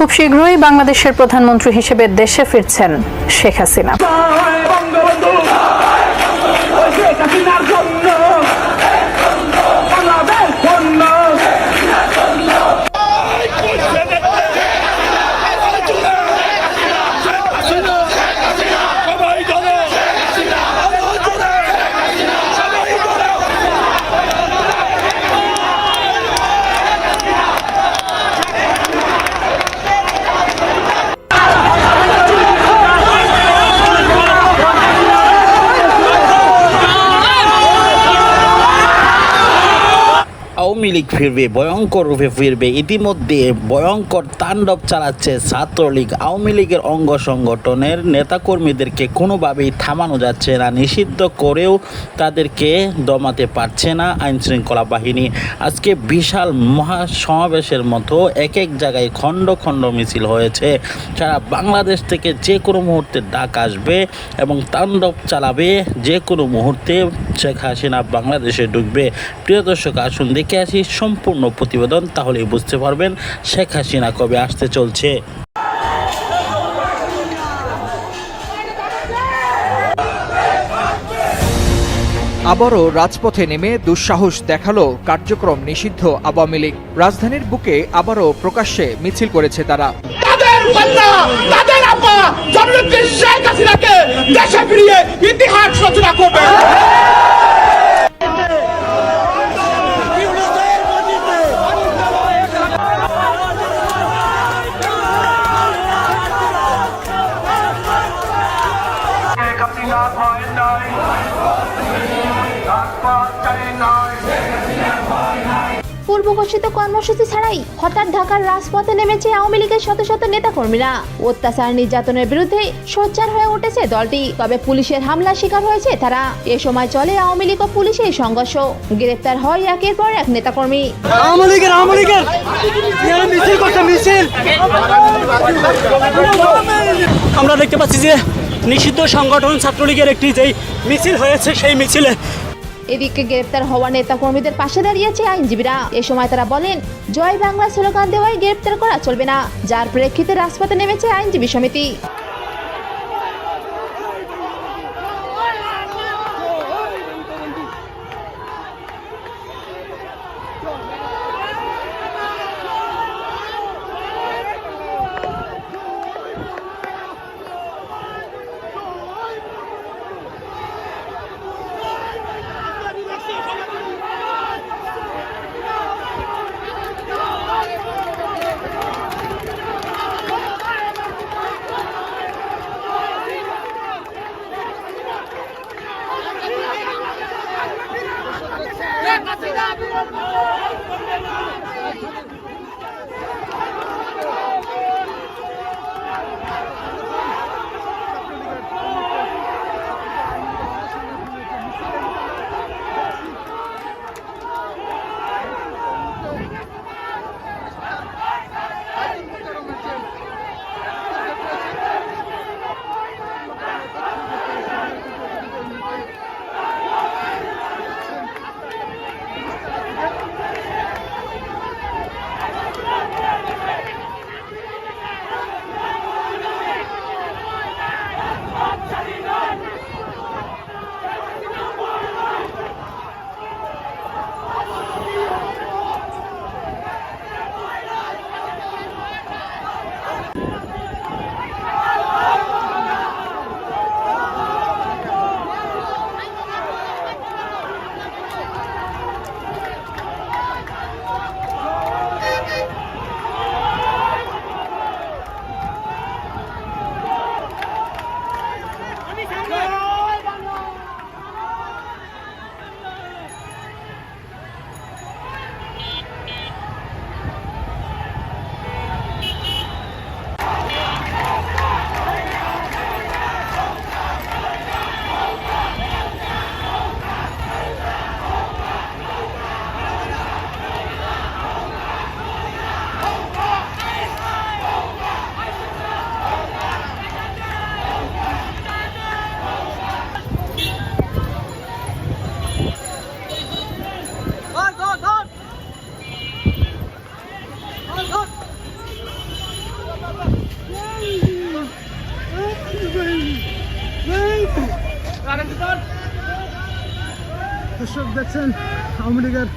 খুব শীঘ্রই বাংলাদেশের প্রধানমন্ত্রী হিসেবে দেশে ফিরছেন শেখ হাসিনা। আওয়ামী লীগ ফিরবে, ভয়ঙ্কর রূপে ফিরবে। ইতিমধ্যে ভয়ঙ্কর তাণ্ডব চালাচ্ছে ছাত্রলীগ। আওয়ামী লীগের অঙ্গ সংগঠনের নেতাকর্মীদেরকে কোনোভাবেই থামানো যাচ্ছে না, নিষিদ্ধ করেও তাদেরকে দমাতে পারছে না আইন শৃঙ্খলা বাহিনী। আজকে বিশাল মহা সমাবেশের মতো এক এক জায়গায় খণ্ড খণ্ড মিছিল হয়েছে। সারা বাংলাদেশ থেকে যে কোনো মুহূর্তে ডাক আসবে এবং তাণ্ডব চালাবে যে কোনো মুহূর্তে শেখ হাসিনা বাংলাদেশে ঢুকবে। প্রিয় দর্শক, আসুন দেখে আসি সম্পূর্ণ প্রতিবেদন তাহলেই বুঝতে পারবেন শেখ হাসিনা কবে আসতে চলছে। আবারও রাজপথে নেমে দুঃসাহস দেখাল কার্যক্রম নিষিদ্ধ আওয়ামী লীগ। রাজধানীর বুকে আবারও প্রকাশ্যে মিছিল করেছে তারা। তাদের কন্যা তাদের আপা জননেত্রী শেখ হাসিনাকে দেশে ফিরিয়ে ইতিহাস রচনা করবে। পূর্ব ঘোষিত কর্মসূচি ছাড়াই হঠাৎ ঢাকার রাজপথে নেমেছে আওয়ামী লীগের শত শত নেতাকর্মীরা। অত্যাচার নির্যাতনের বিরুদ্ধে সোচ্চার হয়ে উঠেছে দলটি, তবে পুলিশের হামলার শিকার হয়েছে তারা। এ সময় চলে আওয়ামী লীগ ও পুলিশের সংঘর্ষ। গ্রেপ্তার হয় একের পর এক নেতাকর্মী। আওয়ামী লীগের আওয়ামী লীগের! আমরা দেখতে পাচ্ছি যে নিষিদ্ধ সংগঠন ছাত্রলীগের একটি যেই মিছিল হয়েছে, সেই মিছিলে এদিকে গ্রেপ্তার হওয়া নেতা কর্মীদের পাশে দাঁড়িয়েছে আইনজীবীরা। এ সময় তারা বলেন, জয় বাংলা স্লোগান দেওয়ায় গ্রেপ্তার করা চলবে না, যার প্রেক্ষিতে রাজপথে নেমেছে আইনজীবী সমিতি। দর্শক দেখছেন, আওয়ামী লীগের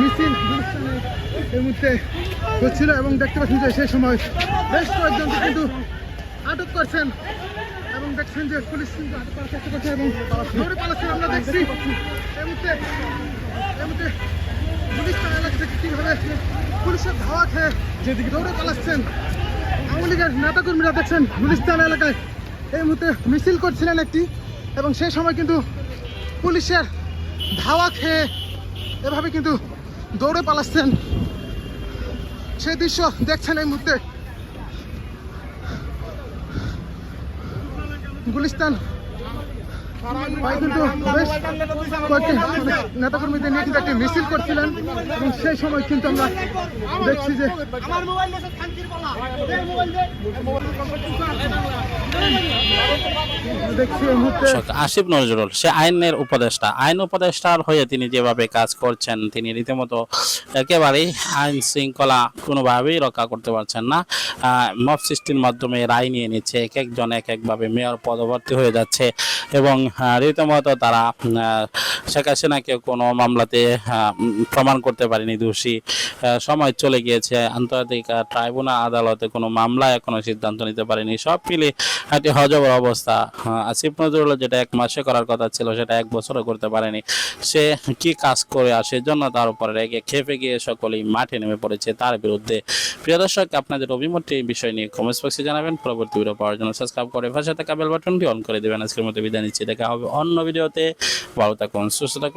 মিছিল এই মুহূর্তে হচ্ছিল এবং দেখতে পাচ্ছেন যে সেই সময় বেশ কয়েকজনকে কিন্তু আটক করছেন এবং দেখছেন যে পুলিশ কিন্তু আটক করার চেষ্টা করছে এবং দৌড়ে পালাচ্ছেন আমরা দেখছি এই মুহূর্তে এই মুহূর্তে গুলিস্তান এলাকা থেকে কীভাবে পুলিশের ধাওয়া খেয়ে যেদিকে দৌড়ে পালাচ্ছেন। আওয়ামী লীগের নেতাকর্মীরা দেখছেন গুলিস্তান এলাকায় এই মুহূর্তে মিছিল করছিলেন একটি এবং সেই সময় কিন্তু পুলিশের ধাওয়া খেয়ে এভাবে কিন্তু দৌড়ে পালাচ্ছেন। সেই দৃশ্য দেখছেন এই মুহূর্তে। গুলিস্তান কয়েকটি নেতাকর্মীদের নিয়ে কিন্তু একটি মিছিল করছিলেন এবং সেই সময় কিন্তু আমরা দেখছি যে আসিফ নজরুল, সে আইনের উপদেষ্টা। আইন উপদেষ্টার হয়ে তিনি যেভাবে কাজ করছেন, তিনি রীতিমতো একেবারেই আইন শৃঙ্খলা কোনোভাবেই রক্ষা করতে পারছেন না। মব সৃষ্টির মাধ্যমে রায় নিয়ে নিচ্ছে, এক একজন এক একভাবে মেয়র পদবর্তী হয়ে যাচ্ছে এবং রীতিমতো তারা শেখ হাসিনাকে কোনো মামলাতে প্রমাণ করতে পারেনি দোষী। সময় চলে গিয়েছে, আন্তর্জাতিক ট্রাইব্যুনাল আদালতে কোনো মামলা এখনও সিদ্ধান্ত নিতে পারেনি। সব মিলে একটি হজবর অবস্থা। আসিফ নজরুল যেটা এক মাসে করার কথা ছিল, সেটা এক বছরও করতে পারেনি। সে কি কাজ করে আর সেজন্য তার উপরে রেগে খেপে গিয়ে সকলেই মাঠে নেমে পড়েছে তার বিরুদ্ধে। প্রিয় দর্শক, আপনাদের অভিমতটি এই বিষয় নিয়ে কমেন্টস বক্সে জানাবেন। পরবর্তী ভিডিও পাওয়ার জন্য সাবস্ক্রাইব করে পাশে থাকা বেল বাটনটি অন করে দেবেন। আজকের মতো বিদায় নিচ্ছি। দেখা হবে অন্য ভিডিওতে ভালো থাকুন, সুস্থ থাকুন।